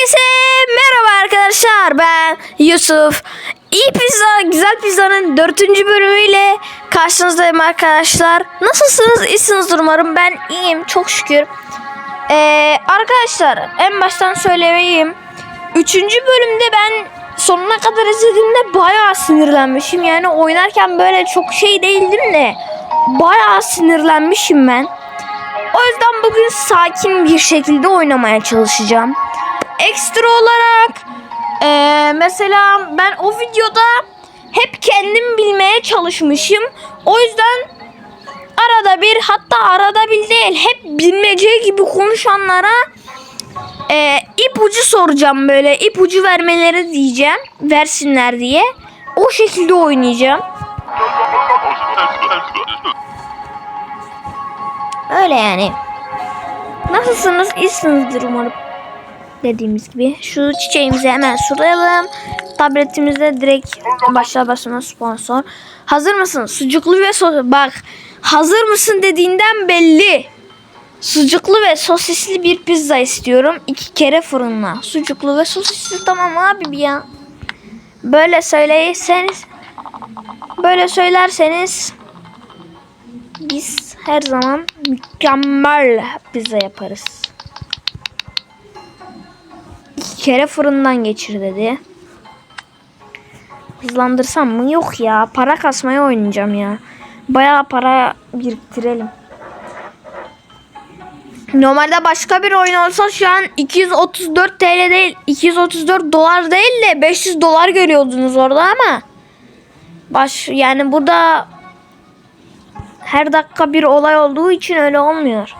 Herkese merhaba arkadaşlar ben Yusuf. İyi Pizza Güzel Pizza'nın dördüncü bölümüyle karşınızdayım arkadaşlar. Nasılsınız? İyisiniz umarım. Ben iyiyim çok şükür. Ee, arkadaşlar en baştan söyleyeyim. Üçüncü bölümde ben sonuna kadar izlediğimde bayağı sinirlenmişim. Yani oynarken böyle çok şey değildim de bayağı sinirlenmişim ben. O yüzden bugün sakin bir şekilde oynamaya çalışacağım. Ekstra olarak eee, mesela ben o videoda hep kendim bilmeye çalışmışım. O yüzden arada bir hatta arada bir değil hep bilmece gibi konuşanlara eee ipucu soracağım böyle ipucu vermeleri diyeceğim versinler diye. O şekilde oynayacağım. Öyle yani. Nasılsınız? İyisinizdir umarım. Dediğimiz gibi. Şu çiçeğimizi hemen sulayalım. Tabletimizde direkt başlar başına sponsor. Hazır mısın? Sucuklu ve sos... Bak. Hazır mısın dediğinden belli. Sucuklu ve sosisli bir pizza istiyorum. iki kere fırınla. Sucuklu ve sosisli tamam abi ya. Böyle söyleyseniz böyle söylerseniz biz her zaman mükemmel pizza yaparız. İki kere fırından geçir dedi. Hızlandırsam mı? Yok ya. Para kasmaya oynayacağım ya. Bayağı para biriktirelim. Normalde başka bir oyun olsa şu an 234 TL değil 234 dolar değil de 500 dolar görüyordunuz orada ama baş yani burada her dakika bir olay olduğu için öyle olmuyor.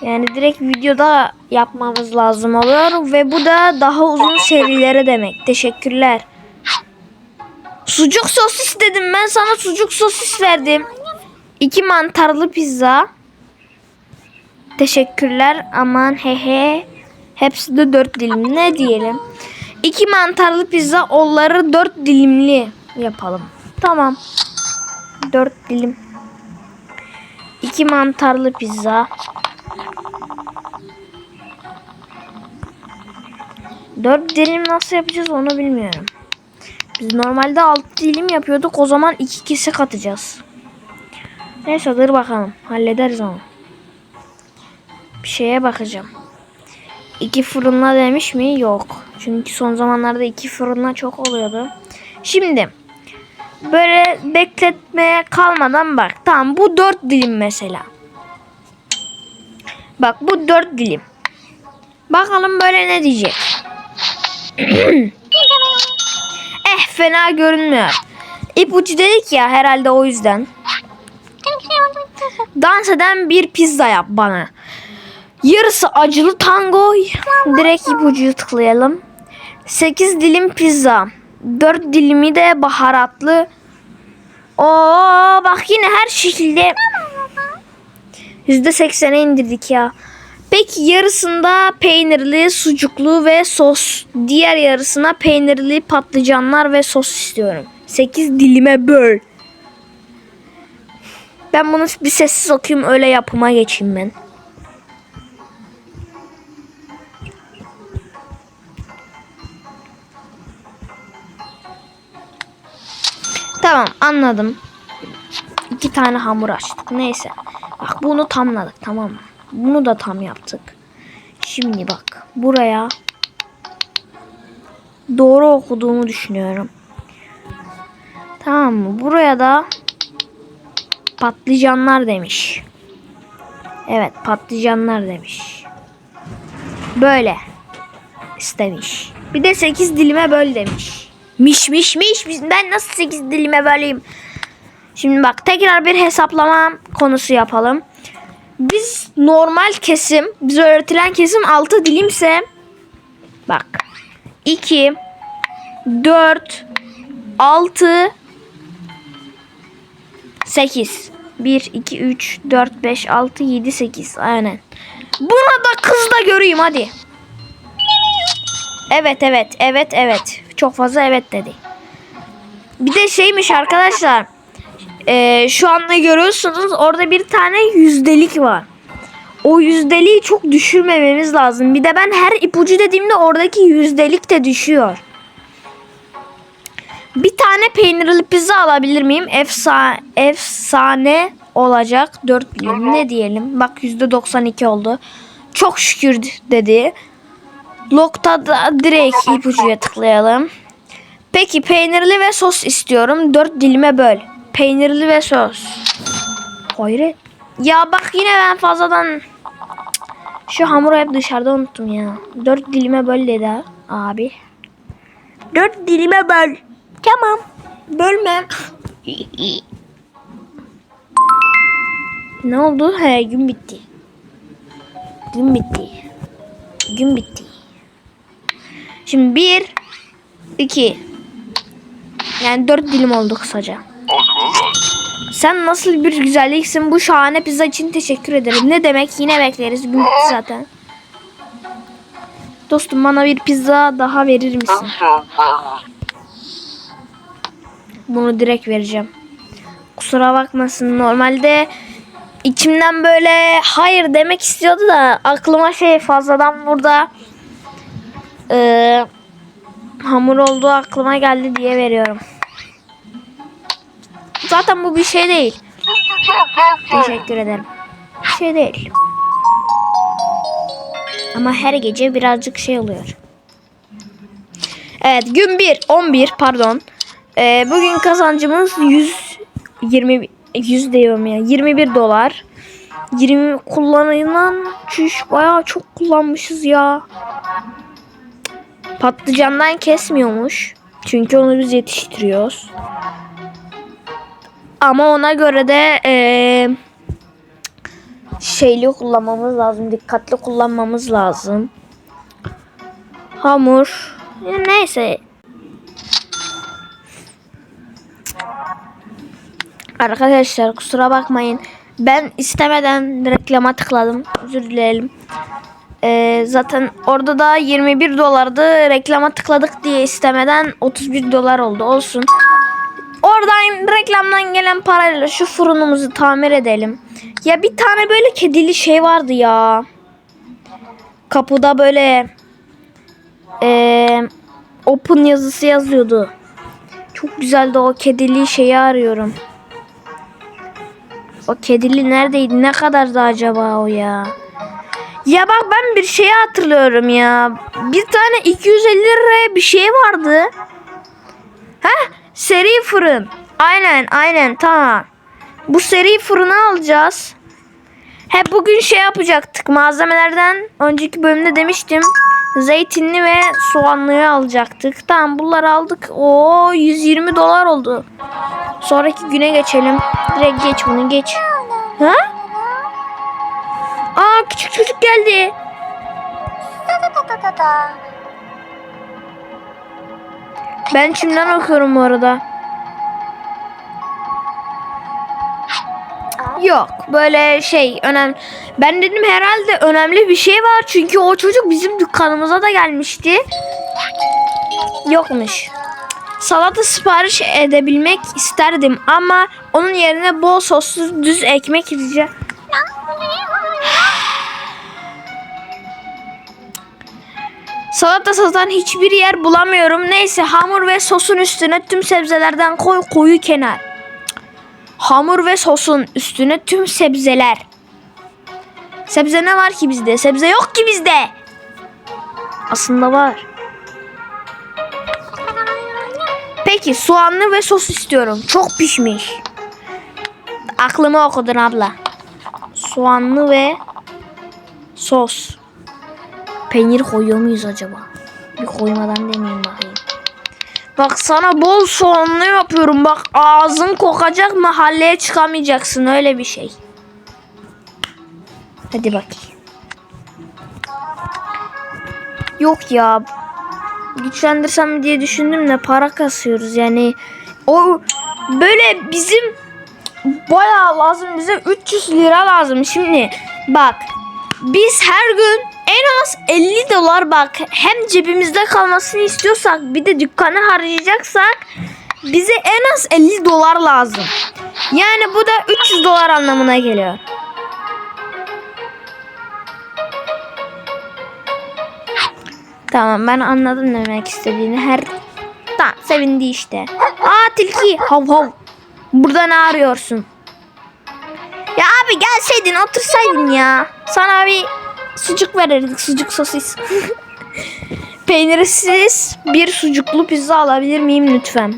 Yani direkt videoda yapmamız lazım oluyor ve bu da daha uzun serilere demek. Teşekkürler. Sucuk sosis dedim ben sana sucuk sosis verdim. İki mantarlı pizza. Teşekkürler aman he he. Hepsi de dört dilim ne diyelim. İki mantarlı pizza onları dört dilimli yapalım. Tamam. 4 dilim. 2 mantarlı pizza. 4 dilim nasıl yapacağız onu bilmiyorum. Biz normalde 6 dilim yapıyorduk. O zaman 2 kesik atacağız. Neyse dur bakalım. Hallederiz onu. Bir şeye bakacağım. 2 fırınla demiş mi? Yok. Çünkü son zamanlarda 2 fırınla çok oluyordu. Şimdi böyle bekletmeye kalmadan bak. Tamam bu dört dilim mesela. Bak bu dört dilim. Bakalım böyle ne diyecek. eh fena görünmüyor. İpucu dedik ya herhalde o yüzden. Dans eden bir pizza yap bana. Yarısı acılı tango. Direkt ipucuyu tıklayalım. 8 dilim pizza. 4 dilimi de baharatlı. Oo bak yine her şekilde %80'e indirdik ya. Peki yarısında peynirli, sucuklu ve sos. Diğer yarısına peynirli patlıcanlar ve sos istiyorum. 8 dilime böl. Ben bunu bir sessiz okuyayım öyle yapıma geçeyim ben. Tamam anladım. İki tane hamur açtık. Neyse. Bak bunu tamladık tamam mı? Bunu da tam yaptık. Şimdi bak buraya doğru okuduğumu düşünüyorum. Tamam mı? Buraya da patlıcanlar demiş. Evet patlıcanlar demiş. Böyle istemiş. Bir de 8 dilime böl demiş. Miş miş miş. Ben nasıl 8 dilime böleyim? Şimdi bak tekrar bir hesaplama konusu yapalım. Biz normal kesim, bize öğretilen kesim 6 dilimse bak 2 4 6 8 1 2 3 4 5 6 7 8 aynen. Buna da kız da göreyim hadi. Evet evet evet evet. Çok fazla evet dedi. Bir de şeymiş arkadaşlar. Ee, şu anda görüyorsunuz orada bir tane yüzdelik var. o yüzdeliği çok düşürmememiz lazım. Bir de ben her ipucu dediğimde oradaki yüzdelik de düşüyor. Bir tane peynirli pizza alabilir miyim? Efsane, efsane olacak. 4 dilim ne diyelim. Bak %92 oldu. Çok şükür dedi. Noktada direkt ipucuya tıklayalım. Peki peynirli ve sos istiyorum. 4 dilime böl. Peynirli ve sos. Hayır. Ya bak yine ben fazladan şu hamuru hep dışarıda unuttum ya. 4 dilime böl dedi abi. 4 dilime böl. Tamam. Bölmem. ne oldu? He gün bitti. Gün bitti. Gün bitti. Şimdi bir, iki. Yani dört dilim oldu kısaca. Sen nasıl bir güzelliksin. Bu şahane pizza için teşekkür ederim. Ne demek yine bekleriz. Gün bitti zaten. Dostum bana bir pizza daha verir misin? Bunu direkt vereceğim. Kusura bakmasın. Normalde içimden böyle hayır demek istiyordu da aklıma şey fazladan burada eee, hamur olduğu aklıma geldi diye veriyorum. Zaten bu bir şey değil. Teşekkür ederim. Bir şey değil. Ama her gece birazcık şey oluyor. Evet gün 1 11 pardon. Ee, bugün kazancımız 120 100 diyorum ya 21 dolar. 20 kullanılan çüş bayağı çok kullanmışız ya. Patlıcandan kesmiyormuş. Çünkü onu biz yetiştiriyoruz. Ama ona göre de eee şeyli kullanmamız lazım. Dikkatli kullanmamız lazım. Hamur. Neyse. Arkadaşlar kusura bakmayın. Ben istemeden reklama tıkladım. Özür dilerim. Ee, zaten orada da 21 dolardı. Reklama tıkladık diye istemeden 31 dolar oldu. Olsun. Oradan reklamdan gelen parayla şu fırınımızı tamir edelim. Ya bir tane böyle kedili şey vardı ya. Kapıda böyle eee, open yazısı yazıyordu. Çok güzeldi o kedili şeyi arıyorum. O kedili neredeydi? Ne kadardı acaba o ya? Ya bak ben bir şeyi hatırlıyorum ya. Bir tane 250 liraya bir şey vardı. Heh seri fırın. Aynen aynen tamam. Bu seri fırını alacağız. Hep bugün şey yapacaktık. Malzemelerden önceki bölümde demiştim. Zeytinli ve soğanlıyı alacaktık. Tamam bunları aldık. Oo 120 dolar oldu. Sonraki güne geçelim. Direkt geç bunu geç. Ha? Aa küçük çocuk geldi. Ben içimden okuyorum bu arada. Yok böyle şey önemli. Ben dedim herhalde önemli bir şey var. Çünkü o çocuk bizim dükkanımıza da gelmişti. Yokmuş. Salata sipariş edebilmek isterdim ama onun yerine bol soslu düz ekmek yiyeceğim. Salata satan hiçbir yer bulamıyorum. Neyse hamur ve sosun üstüne tüm sebzelerden koy koyu kenar. Hamur ve sosun üstüne tüm sebzeler. Sebze ne var ki bizde? Sebze yok ki bizde. Aslında var. Peki soğanlı ve sos istiyorum. Çok pişmiş. Aklımı okudun abla. Soğanlı ve sos. Peynir koyuyor muyuz acaba? Bir koymadan deneyeyim bakayım. Bak sana bol soğanlı yapıyorum. Bak ağzın kokacak mahalleye çıkamayacaksın öyle bir şey. Hadi bakayım. Yok ya. Güçlendirsem diye düşündüm de para kasıyoruz yani. O böyle bizim bayağı lazım bize 300 lira lazım. Şimdi bak biz her gün en az 50 dolar bak hem cebimizde kalmasını istiyorsak bir de dükkanı harcayacaksak bize en az 50 dolar lazım. Yani bu da 300 dolar anlamına geliyor. Tamam ben anladım demek istediğini. Her Tamam sevindi işte. Aa tilki hav hav. Burada ne arıyorsun? Ya abi gelseydin otursaydın ya. Sana bir sucuk verirdik sucuk sosis. Peynirsiz bir sucuklu pizza alabilir miyim lütfen?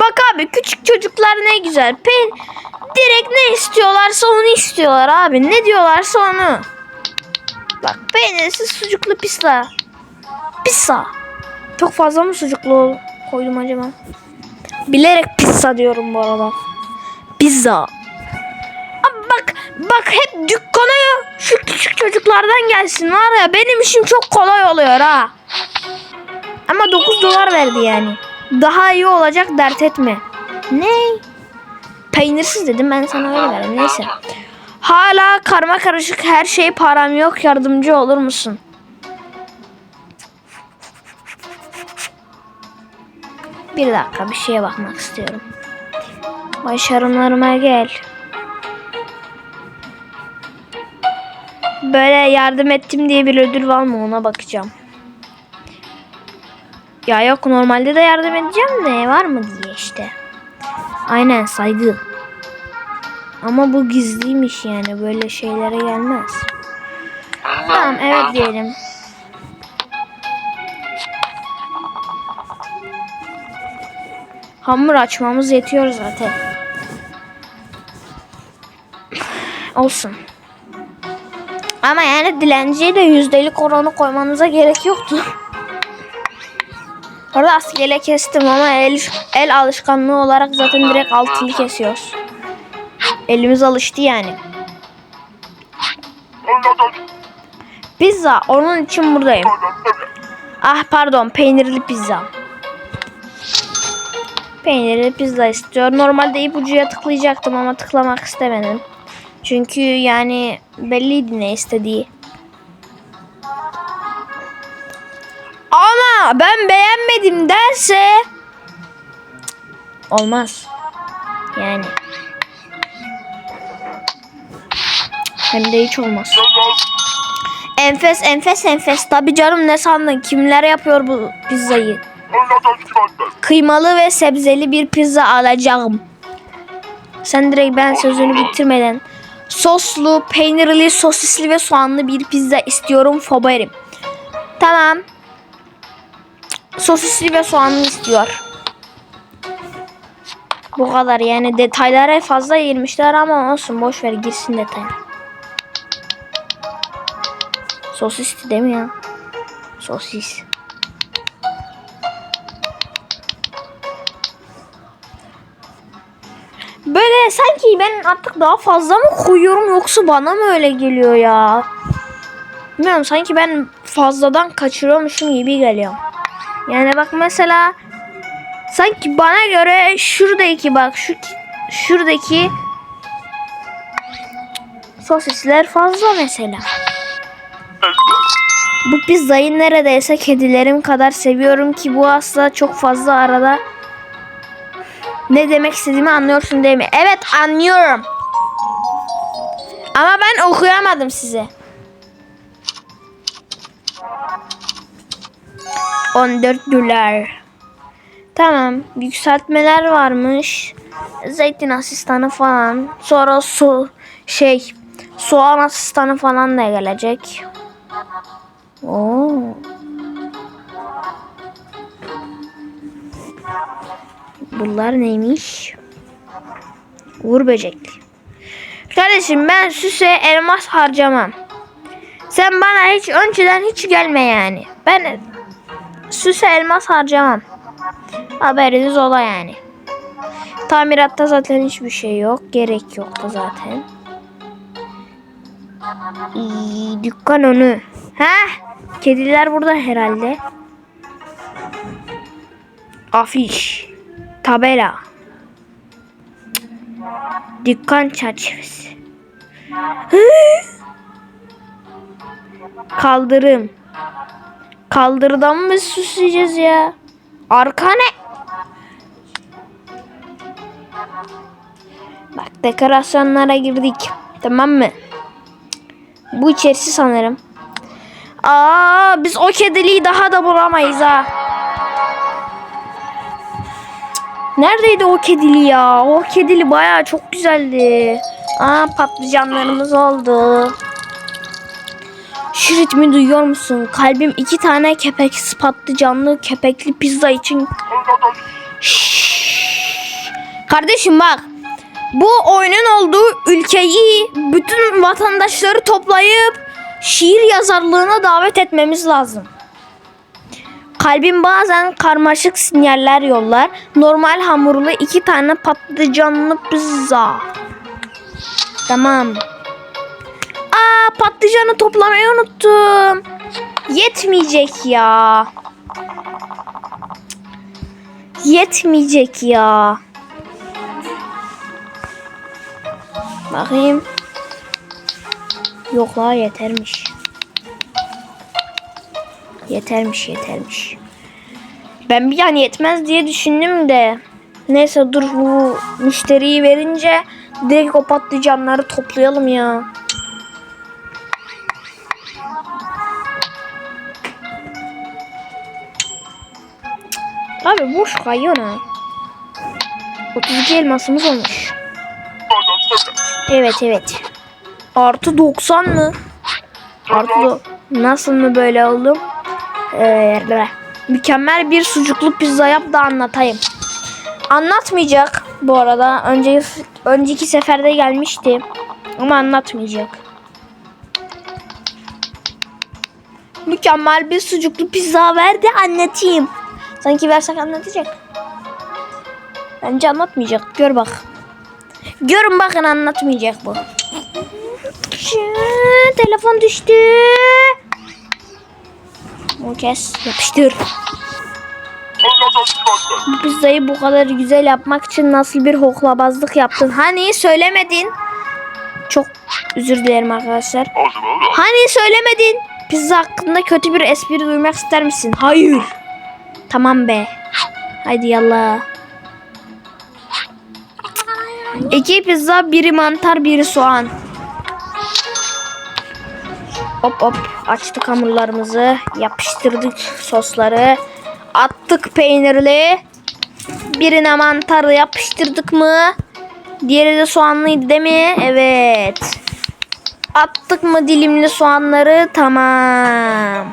Bak abi küçük çocuklar ne güzel. Peyn direkt ne istiyorlarsa onu istiyorlar abi. Ne diyorlarsa onu. Bak peynirsiz sucuklu pizza. Pizza. Çok fazla mı sucuklu koydum acaba? Bilerek pizza diyorum bu arada. Pizza. Bak hep dükkana şu küçük çocuklardan gelsin var ya benim işim çok kolay oluyor ha. Ama 9 dolar verdi yani. Daha iyi olacak dert etme. Ne? Peynirsiz dedim ben sana öyle verdim neyse. Hala karma karışık her şey param yok yardımcı olur musun? Bir dakika bir şeye bakmak istiyorum. Başarımlarıma gel. Böyle yardım ettim diye bir ödül var mı ona bakacağım. Ya yok normalde de yardım edeceğim de var mı diye işte. Aynen saygı. Ama bu gizliymiş yani böyle şeylere gelmez. Tamam evet diyelim. Hamur açmamız yetiyor zaten. Olsun. Ama yani dilenciye de yüzdelik oranı koymanıza gerek yoktu. Orada askeriyle kestim ama el, el alışkanlığı olarak zaten direkt altılı kesiyoruz. Elimiz alıştı yani. Pizza onun için buradayım. Ah pardon peynirli pizza. Peynirli pizza istiyor. Normalde ipucuya tıklayacaktım ama tıklamak istemedim. Çünkü yani belliydi ne istediği. Ama ben beğenmedim derse olmaz. Yani. Hem de hiç olmaz. Enfes enfes enfes. Tabi canım ne sandın? Kimler yapıyor bu pizzayı? Kıymalı ve sebzeli bir pizza alacağım. Sen direkt ben sözünü bitirmeden. Soslu, peynirli, sosisli ve soğanlı bir pizza istiyorum favorim. Tamam. Sosisli ve soğanlı istiyor. Bu kadar yani detaylara fazla girmişler ama olsun boş ver girsin detay. Sosisti değil ya? Sosis. Böyle sanki ben artık daha fazla mı koyuyorum yoksa bana mı öyle geliyor ya? Bilmiyorum sanki ben fazladan kaçırıyormuşum gibi geliyor. Yani bak mesela sanki bana göre şuradaki bak şu şuradaki sosisler fazla mesela. Bu pizzayı neredeyse kedilerim kadar seviyorum ki bu asla çok fazla arada ne demek istediğimi anlıyorsun değil mi? Evet anlıyorum. Ama ben okuyamadım size. 14 dolar. Tamam. Yükseltmeler varmış. Zeytin asistanı falan. Sonra su şey soğan asistanı falan da gelecek. Oo. Bunlar neymiş? Uğur böcekli. Kardeşim ben süse elmas harcamam. Sen bana hiç önceden hiç gelme yani. Ben süse elmas harcamam. Haberiniz ola yani. Tamiratta zaten hiçbir şey yok. Gerek yoktu zaten. İyi, dükkan onu. Heh. Kediler burada herhalde. Afiş. Tabela. Dükkan çerçevesi. Kaldırım. Kaldırıdan mı süsleyeceğiz ya? Arka ne? Bak dekorasyonlara girdik. Tamam mı? Bu içerisi sanırım. Aa biz o kediliği daha da bulamayız ha. Neredeydi o kedili ya? O kedili baya çok güzeldi. Aa patlıcanlarımız oldu. Şu ritmi duyuyor musun? Kalbim iki tane kepeksiz patlıcanlı kepekli pizza için. Şşş. Kardeşim bak. Bu oyunun olduğu ülkeyi bütün vatandaşları toplayıp şiir yazarlığına davet etmemiz lazım. Kalbim bazen karmaşık sinyaller yollar. Normal hamurlu iki tane patlıcanlı pizza. Tamam. Aa patlıcanı toplamayı unuttum. Yetmeyecek ya. Yetmeyecek ya. Bakayım. Yok la yetermiş. Yetermiş yetermiş. Ben bir an yetmez diye düşündüm de. Neyse dur bu müşteriyi verince direkt o patlıcanları toplayalım ya. Abi boş kayıyor ha. 32 elmasımız olmuş. Evet evet. Artı 90 mı? Artı nasıl mı böyle oldum? Ee, mükemmel bir sucuklu pizza yap da anlatayım. Anlatmayacak bu arada. Önce önceki seferde gelmişti. Ama anlatmayacak. Mükemmel bir sucuklu pizza ver de anlatayım. Sanki versek anlatacak. Bence anlatmayacak. Gör bak. Görün bakın anlatmayacak bu. Şu, telefon düştü. Bu kez yapıştır. Pizzayı bu kadar güzel yapmak için nasıl bir hoklabazlık yaptın? Hani söylemedin? Çok özür dilerim arkadaşlar. Hani söylemedin? Pizza hakkında kötü bir espri duymak ister misin? Hayır. Tamam be. Haydi yallah. İki pizza, biri mantar, biri soğan. Hop hop açtık hamurlarımızı, yapıştırdık sosları, attık peynirli. Birine mantarı yapıştırdık mı? Diğeri de soğanlıydı değil mi? Evet. Attık mı dilimli soğanları? Tamam.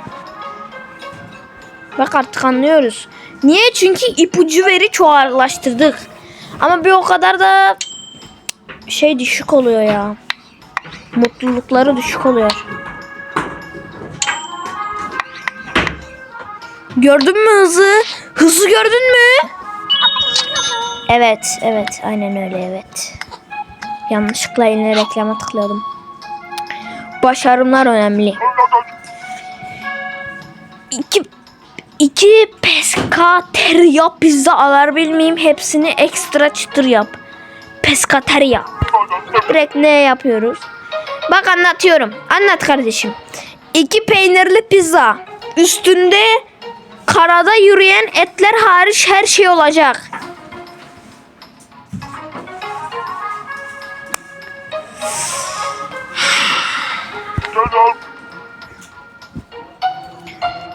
Bak artık anlıyoruz. Niye? Çünkü ipucu veri çoğallaştırdık. Ama bir o kadar da şey düşük oluyor ya. Mutlulukları düşük oluyor. Gördün mü hızı? Hızı gördün mü? Evet, evet. Aynen öyle evet. Yanlışlıkla yine reklama tıkladım. Başarımlar önemli. İki, iki pescateria pizza alabilir miyim? Hepsini ekstra çıtır yap. Pescateria. Direkt ne yapıyoruz? Bak anlatıyorum. Anlat kardeşim. İki peynirli pizza. Üstünde karada yürüyen etler hariç her şey olacak.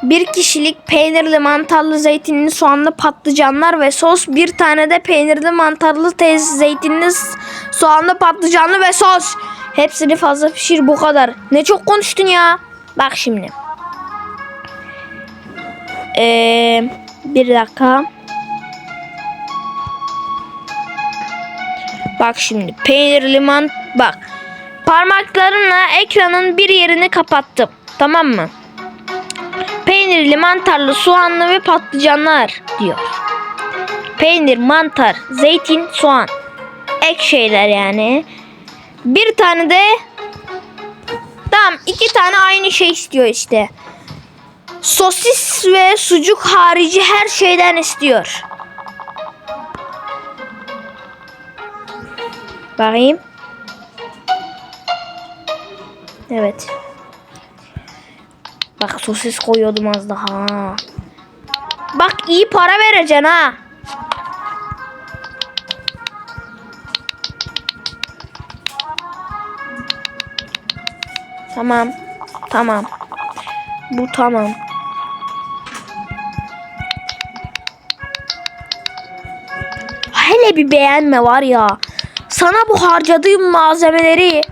Bir kişilik peynirli, mantarlı, zeytinli, soğanlı patlıcanlar ve sos. Bir tane de peynirli, mantarlı, tez, zeytinli, soğanlı, patlıcanlı ve sos. Hepsini fazla pişir bu kadar. Ne çok konuştun ya. Bak şimdi. Ee, bir dakika. Bak şimdi peynirli man bak parmaklarımla ekranın bir yerini kapattım tamam mı? Peynirli, mantarlı, soğanlı ve patlıcanlar diyor. Peynir, mantar, zeytin, soğan. Ek şeyler yani. Bir tane de tamam iki tane aynı şey istiyor işte. Sosis ve sucuk harici her şeyden istiyor. Bakayım. Evet. Bak sosis koyuyordum az daha. Bak iyi para vereceksin ha. Tamam. Tamam. Bu tamam. Hele bir beğenme var ya. Sana bu harcadığım malzemeleri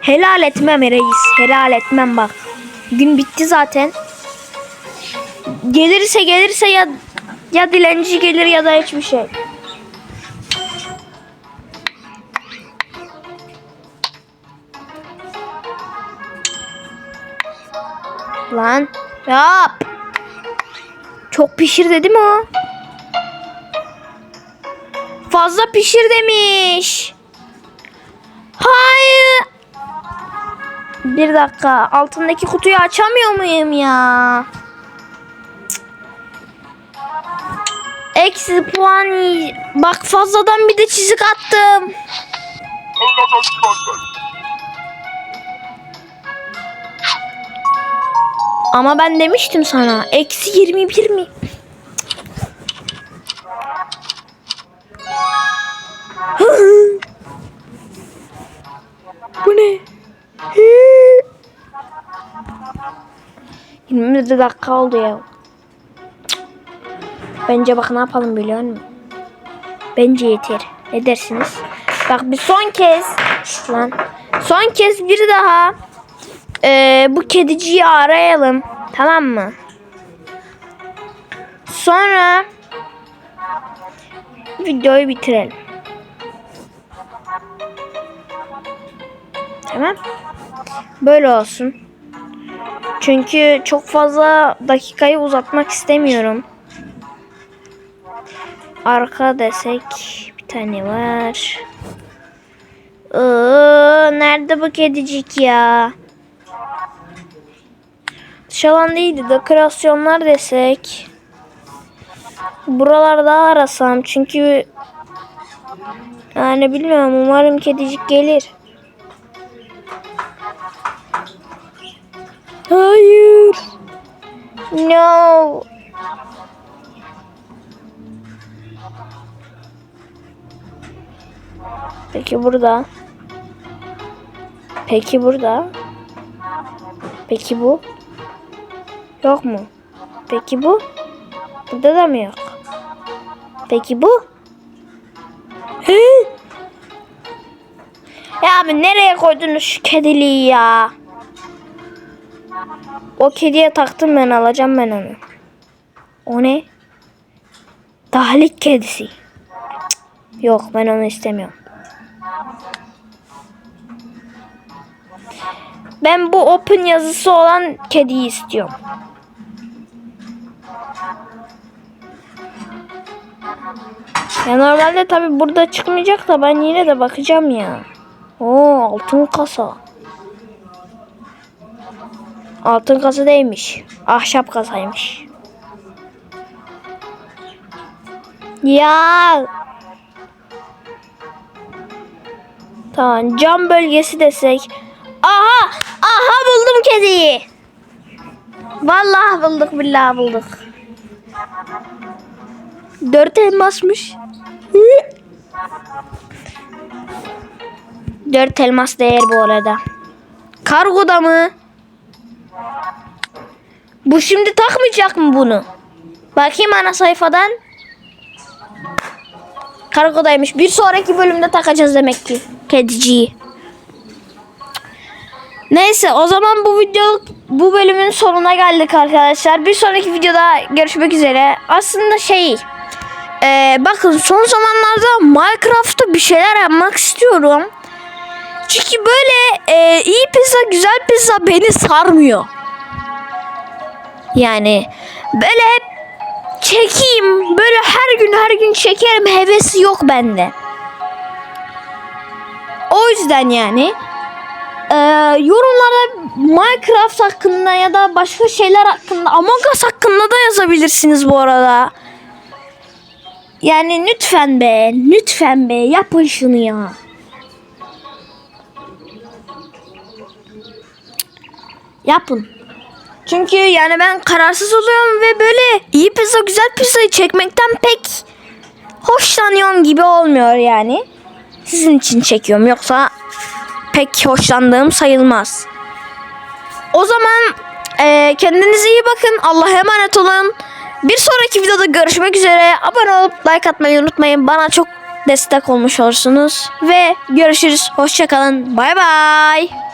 helal etmem reis. Helal etmem bak. Gün bitti zaten. Gelirse gelirse ya ya dilenci gelir ya da hiçbir şey. Lan yap. Çok pişir dedi mi o? Fazla pişir demiş. Hayır. Bir dakika. Altındaki kutuyu açamıyor muyum ya? Eksi puan. Bak fazladan bir de çizik attım. Ama ben demiştim sana. Eksi 21 mi? Bu ne? 20 dakika oldu ya. Bence bak ne yapalım biliyor musun? Bence yeter. Ne dersiniz? Bak bir son kez. Lan. Son kez bir daha. Ee, bu kediciyi arayalım. Tamam mı? Sonra videoyu bitirelim. Tamam. Böyle olsun. Çünkü çok fazla dakikayı uzatmak istemiyorum. Arka desek bir tane var. Iıı, nerede bu kedicik ya? Şalan değildi. Dekorasyonlar desek. Buralarda arasam. Çünkü yani bilmiyorum. Umarım kedicik gelir. Hayır. No. Peki burada. Peki burada. Peki bu. Yok mu? Peki bu? Burada da mı yok? Peki bu? He? Ya abi nereye koydunuz şu kediliği ya? O kediye taktım ben alacağım ben onu. O ne? Dahlik kedisi. Cık, Yok ben onu istemiyorum. Ben bu open yazısı olan kediyi istiyorum. Ya normalde tabi burada çıkmayacak da ben yine de bakacağım ya. Oo altın kasa. Altın kasa değilmiş. Ahşap kasaymış. Ya. Tamam cam bölgesi desek. Aha! Aha buldum kediyi. Vallahi bulduk billahi bulduk. Dört elmasmış. Dört elmas değer bu arada. Kargoda mı? Bu şimdi takmayacak mı bunu? Bakayım ana sayfadan. Kargodaymış. Bir sonraki bölümde takacağız demek ki. Kediciyi. Neyse o zaman bu video bu bölümün sonuna geldik arkadaşlar. Bir sonraki videoda görüşmek üzere. Aslında şey e, bakın son zamanlarda Minecraft'ta bir şeyler yapmak istiyorum. Çünkü böyle e, iyi pizza güzel pizza beni sarmıyor. Yani böyle hep çekeyim böyle her gün her gün çekerim hevesi yok bende. O yüzden yani ee, yorumlara Minecraft hakkında ya da başka şeyler hakkında Among Us hakkında da yazabilirsiniz bu arada. Yani lütfen be, lütfen be yapın şunu ya. Yapın. Çünkü yani ben kararsız oluyorum ve böyle iyi pizza güzel pizzayı çekmekten pek hoşlanıyorum gibi olmuyor yani. Sizin için çekiyorum yoksa pek hoşlandığım sayılmaz. O zaman e, kendinize iyi bakın. Allah'a emanet olun. Bir sonraki videoda görüşmek üzere. Abone olup like atmayı unutmayın. Bana çok destek olmuş olursunuz. Ve görüşürüz. Hoşçakalın. Bay bay.